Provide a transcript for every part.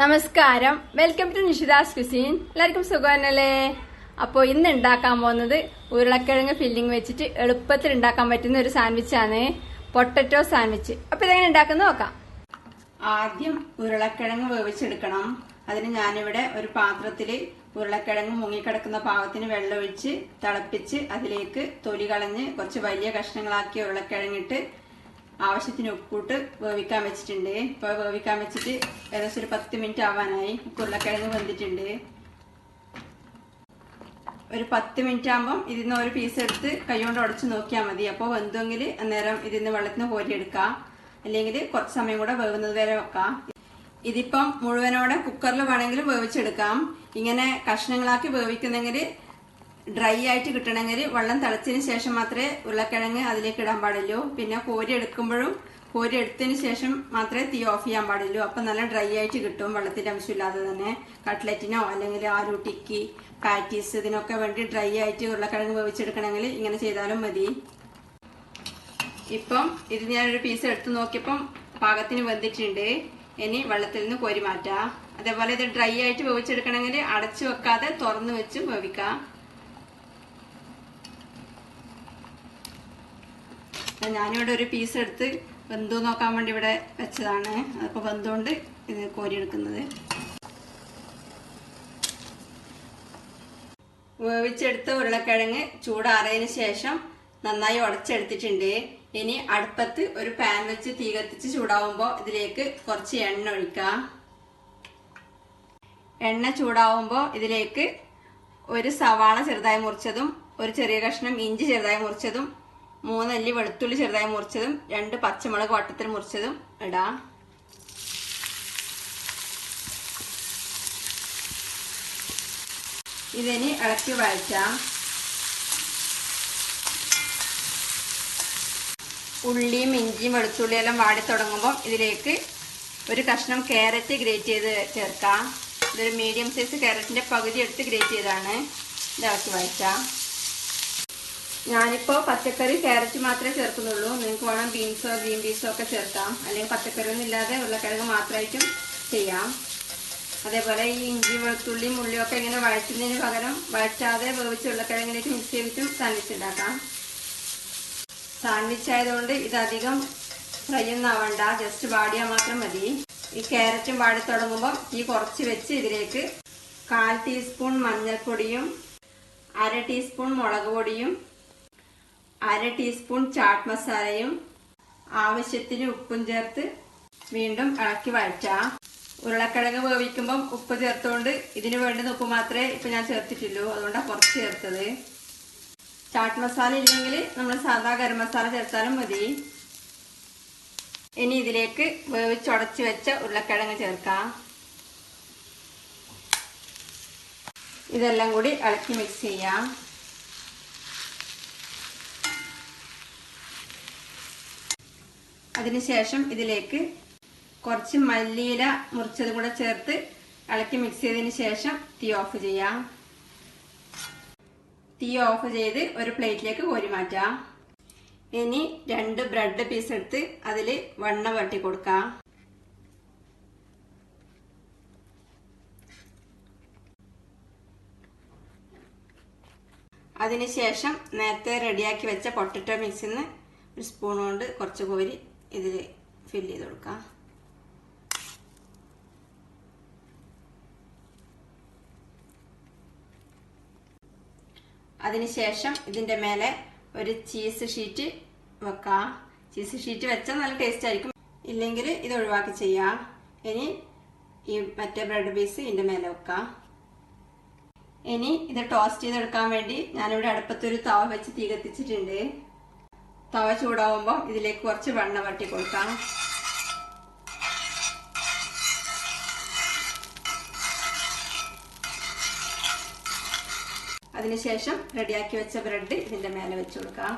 നമസ്കാരം. Welcome to നിഷിദാസ് cuisine എല്ലാവർക്കും സുഖമല്ലേ അപ്പോൾ ഇന്ന് ഉണ്ടാക്കാൻ പോകുന്നത് ഉരുളക്കിഴങ്ങ് ഫില്ലിംഗ് വെച്ചിട്ട് എളുപ്പത്തിൽ ഉണ്ടാക്കാൻ പറ്റുന്ന ഒരു സാൻഡ്വിച്ചാണ് പൊട്ടറ്റോ സാൻഡ്വിച്ച് അപ്പോൾ ഇതെങ്ങനെ ഉണ്ടാക്കുന്ന നോക്കാം. ആദ്യം ഉരുളക്കിഴങ്ങ് വേവിച്ചെടുക്കണം. അതിന് ഞാനിവിടെ ഒരു പാത്രത്തിൽ ഉരുളക്കിഴങ്ങ് മുങ്ങിക്കിടക്കുന്ന പാകത്തിന് വെള്ളമൊഴിച്ച് തിളപ്പിച്ച് അതിലേക്ക് തൊലി കളഞ്ഞ് കുറച്ച് വലിയ കഷ്ണങ്ങളാക്കി ഉരുളക്കിഴങ്ങിട്ട് ആവശ്യത്തിന് ഉപ്പിട്ട് വേവിക്കാൻ വെച്ചിട്ടുണ്ട്. ഇപ്പൊ വേവിക്കാൻ വെച്ചിട്ട് ഏകദേശം ഒരു പത്ത് മിനിറ്റ് ആവാനായി. ഉരുളക്കിഴങ്ങ് വെന്തിട്ടുണ്ട്. ഒരു പത്ത് മിനിറ്റ് ആകുമ്പം ഇതിന്ന് ഒരു പീസ് എടുത്ത് കൈകൊണ്ട് ഉടച്ച് നോക്കിയാൽ മതി. അപ്പോൾ വെന്തെങ്കിൽ അന്നേരം ഇതിന്ന് വെള്ളത്തിന് കോരിയെടുക്കാം. അല്ലെങ്കിൽ കുറച്ച് സമയം കൂടെ വേവുന്നത് വരെ വെക്കാം. ഇതിപ്പം മുഴുവനോടെ കുക്കറിൽ വേണമെങ്കിലും വേവിച്ചെടുക്കാം. ഇങ്ങനെ കഷ്ണങ്ങളാക്കി വേവിക്കുന്നെങ്കിൽ ഡ്രൈ ആയിട്ട് കിട്ടണമെങ്കിൽ വെള്ളം തിളച്ചതിന് ശേഷം മാത്രമേ ഉരുളക്കിഴങ്ങ് അതിലേക്ക് ഇടാൻ പാടുള്ളൂ. പിന്നെ കോരി എടുക്കുമ്പോഴും കോരി എടുത്തതിന് ശേഷം മാത്രമേ തീ ഓഫ് ചെയ്യാൻ പാടുള്ളൂ. അപ്പം നല്ല ഡ്രൈ ആയിട്ട് കിട്ടും വെള്ളത്തിന്റെ അംശമില്ലാതെ തന്നെ. കട്ട്ലറ്റിനോ അല്ലെങ്കിൽ ആ ടിക്കി പാറ്റീസ് ഇതിനൊക്കെ വേണ്ടി ഡ്രൈ ആയിട്ട് ഉരുളക്കിഴങ്ങ് വേവിച്ചെടുക്കണമെങ്കിൽ ഇങ്ങനെ ചെയ്താലും മതി. ഇപ്പം ഇത് ഞാനൊരു പീസ് എടുത്ത് നോക്കിയപ്പം പാകത്തിന് വെന്തിട്ടുണ്ട്. ഇനി വെള്ളത്തിൽ നിന്ന് കോരി മാറ്റാം. അതേപോലെ ഇത് ഡ്രൈ ആയിട്ട് വേവിച്ചെടുക്കണമെങ്കിൽ അടച്ചു വെക്കാതെ തുറന്നു വെച്ച് വേവിക്കാം. ഞാനിവിടെ ഒരു പീസ് എടുത്ത് വെന്തു നോക്കാൻ വേണ്ടി ഇവിടെ വെച്ചതാണ്. അപ്പോൾ വെന്തുകൊണ്ട് ഇത് കോരിയെടുക്കുന്നത്. വേവിച്ചെടുത്ത ഉരുളക്കിഴങ്ങ് ചൂടാറിയതിന് ശേഷം നന്നായി ഉടച്ചെടുത്തിട്ടുണ്ട്. ഇനി അടുപ്പത്ത് ഒരു പാൻ വെച്ച് തീ കത്തിച്ച് ചൂടാവുമ്പോൾ ഇതിലേക്ക് കുറച്ച് എണ്ണ ഒഴിക്കാം. എണ്ണ ചൂടാവുമ്പോൾ ഇതിലേക്ക് ഒരു സവാള ചെറുതായി മുറിച്ചതും ഒരു ചെറിയ കഷ്ണം ഇഞ്ചി ചെറുതായി മുറിച്ചതും മൂന്നല്ലി വെളുത്തുള്ളി ചെറുതായി മുറിച്ചതും രണ്ട് പച്ചമുളക് വട്ടത്തിൽ മുറിച്ചതും ഇടാം. ഇതിനി ഇളക്കി വഴറ്റാം. ഉള്ളിയും ഇഞ്ചിയും വെളുത്തുള്ളിയും എല്ലാം വാടി തുടങ്ങുമ്പോൾ ഇതിലേക്ക് ഒരു കഷ്ണം ക്യാരറ്റ് ഗ്രേറ്റ് ചെയ്ത് ചേർക്കാം. ഇതൊരു മീഡിയം സൈസ് ക്യാരറ്റിന്റെ പകുതി എടുത്ത് ഗ്രേറ്റ് ചെയ്താണ്. ഇത് ഇളക്കി വഴറ്റാം. ഞാനിപ്പോൾ പച്ചക്കറി ക്യാരറ്റ് മാത്രമേ ചേർക്കുന്നുള്ളൂ. നിങ്ങൾക്ക് വേണം ബീൻസോ ഗ്രീൻ പീസോ ഒക്കെ ചേർക്കാം. അല്ലെങ്കിൽ പച്ചക്കറി ഒന്നും ഇല്ലാതെ ഉരുളക്കിഴങ്ങ് മാത്രമായിട്ടും ചെയ്യാം. അതേപോലെ ഈ ഇഞ്ചി വെളുത്തുള്ളി മുള്ളിയൊക്കെ ഇങ്ങനെ വഴറ്റുന്നതിന് പകരം വഴറ്റാതെ വേവിച്ച് ഉരുളക്കിഴങ്ങിലേക്ക് മിക്സ് ചെയ്തിട്ടും സാൻഡ്വിച്ച് ഉണ്ടാക്കാം. സാൻഡ്വിച്ച് ആയതുകൊണ്ട് ഇതധികം ഫ്രൈ ഒന്നും ആവണ്ട. ജസ്റ്റ് വാടിയാൽ മാത്രം മതി. ഈ ക്യാരറ്റും വാടി തുടങ്ങുമ്പോൾ ഈ കുറച്ച് വെച്ച് ഇതിലേക്ക് കാൽ ടീസ്പൂൺ മഞ്ഞൾപ്പൊടിയും അര ടീസ്പൂൺ മുളക് പൊടിയും അര ടീസ്പൂൺ ചാട്ട് മസാലയും ആവശ്യത്തിന് ഉപ്പും ചേർത്ത് വീണ്ടും ഇളക്കി വഴറ്റാം. ഉരുളക്കിഴങ്ങ് വേവിക്കുമ്പം ഉപ്പ് ചേർത്തുകൊണ്ട് ഇതിന് വേണ്ടുന്ന ഉപ്പ് മാത്രമേ ഇപ്പം ഞാൻ ചേർത്തിട്ടുള്ളൂ. അതുകൊണ്ടാണ് കുറച്ച് ചേർത്തത്. ചാട്ട് മസാല ഇല്ലെങ്കിൽ നമ്മൾ സാധാ ഗരം മസാല ചേർത്താലും മതി. ഇനി ഇതിലേക്ക് വേവിച്ചുടച്ച് വെച്ച ഉരുളക്കിഴങ്ങ് ചേർക്കാം. ഇതെല്ലാം കൂടി ഇളക്കി മിക്സ് ചെയ്യാം. അതിനുശേഷം ഇതിലേക്ക് കുറച്ച് മല്ലിയില മുറിച്ചത് കൂടെ ചേർത്ത് ഇളക്കി മിക്സ് ചെയ്തതിന് ശേഷം തീ ഓഫ് ചെയ്യാം. തീ ഓഫ് ചെയ്ത് ഒരു പ്ലേറ്റിലേക്ക് കോരി മാറ്റാം. ഇനി രണ്ട് ബ്രെഡ് പീസ് എടുത്ത് അതിൽ വണ്ണ വട്ടി കൊടുക്കാം. അതിനുശേഷം നേരത്തെ റെഡിയാക്കി വെച്ച പൊട്ടറ്റോ മിക്സിൽ നിന്ന് ഒരു സ്പൂൺ കൊണ്ട് കുറച്ച് കോരി ഇതിൽ ഫില്ല് ചെയ്ത് കൊടുക്കാം അതിനുശേഷം ഇതിന്റെ മേലെ ഒരു ചീസ് ഷീറ്റ് വെക്കാം. ചീസ് ഷീറ്റ് വെച്ചാൽ നല്ല ടേസ്റ്റ് ആയിരിക്കും. ഇല്ലെങ്കിൽ ഇത് ഒഴിവാക്കി ചെയ്യാം. ഇനി ഈ മറ്റേ ബ്രെഡ് പീസ് ഇതിന്റെ മേലെ വെക്കാം. ഇനി ഇത് ടോസ്റ്റ് ചെയ്തെടുക്കാൻ വേണ്ടി ഞാനിവിടെ അടുപ്പത്തൊരു തവ വെച്ച് തീ കത്തിച്ചിട്ടുണ്ട്. തവ ചൂടാവുമ്പോൾ ഇതിലേക്ക് കുറച്ച് വെണ്ണ വട്ടി കൊടുക്കാം. അതിനുശേഷം റെഡിയാക്കി വെച്ച ബ്രെഡ് ഇതിന്റെ മേലെ വെച്ച് കൊടുക്കാം.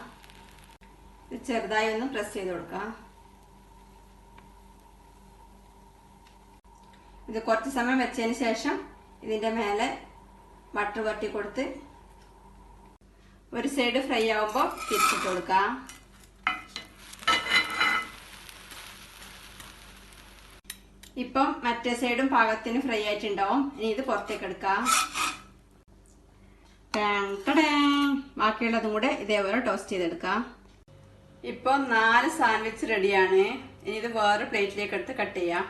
ഇത് ചെറുതായി ഒന്ന് പ്രസ് ചെയ്ത് കൊടുക്കാം. ഇത് കുറച്ച് സമയം വെച്ചതിന് ശേഷം ഇതിന്റെ മേലെ ബട്ടർ വട്ടി കൊടുത്ത് ഒരു സൈഡ് ഫ്രൈ ആവുമ്പോൾ തിരിച്ചിട്ട് കൊടുക്കാം. ഇപ്പം മറ്റേ സൈഡും പാകത്തിന് ഫ്രൈ ആയിട്ടുണ്ടാവും. ഇനി ഇത് പുറത്തേക്ക് എടുക്കാം. ബാക്കിയുള്ളതും കൂടെ ഇതേപോലെ ടോസ്റ്റ് ചെയ്തെടുക്കാം. ഇപ്പൊ നാല് സാൻഡ്വിച്ച് റെഡിയാണ് ഇനി ഇത് വേറെ പ്ലേറ്റിലേക്ക് എടുത്ത് കട്ട് ചെയ്യാം.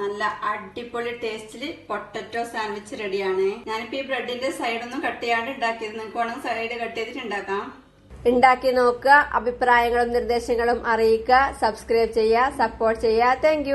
നല്ല അടിപൊളി ടേസ്റ്റിൽ പൊട്ടറ്റോ സാൻഡ്വിച്ച് റെഡിയാണ് ഞാനിപ്പോ ഈ ബ്രെഡിന്റെ സൈഡൊന്നും കട്ട് ചെയ്യാണ്ട് ഉണ്ടാക്കിയത്. നിങ്ങൾക്ക് വേണമെങ്കിൽ സൈഡ് കട്ട് ചെയ്തിട്ട് ഉണ്ടാക്കാം. ഉണ്ടാക്കി നോക്കുക അഭിപ്രായങ്ങളും നിർദ്ദേശങ്ങളും അറിയിക്കുക സബ്സ്ക്രൈബ് ചെയ്യുക സപ്പോർട്ട് ചെയ്യുക. താങ്ക്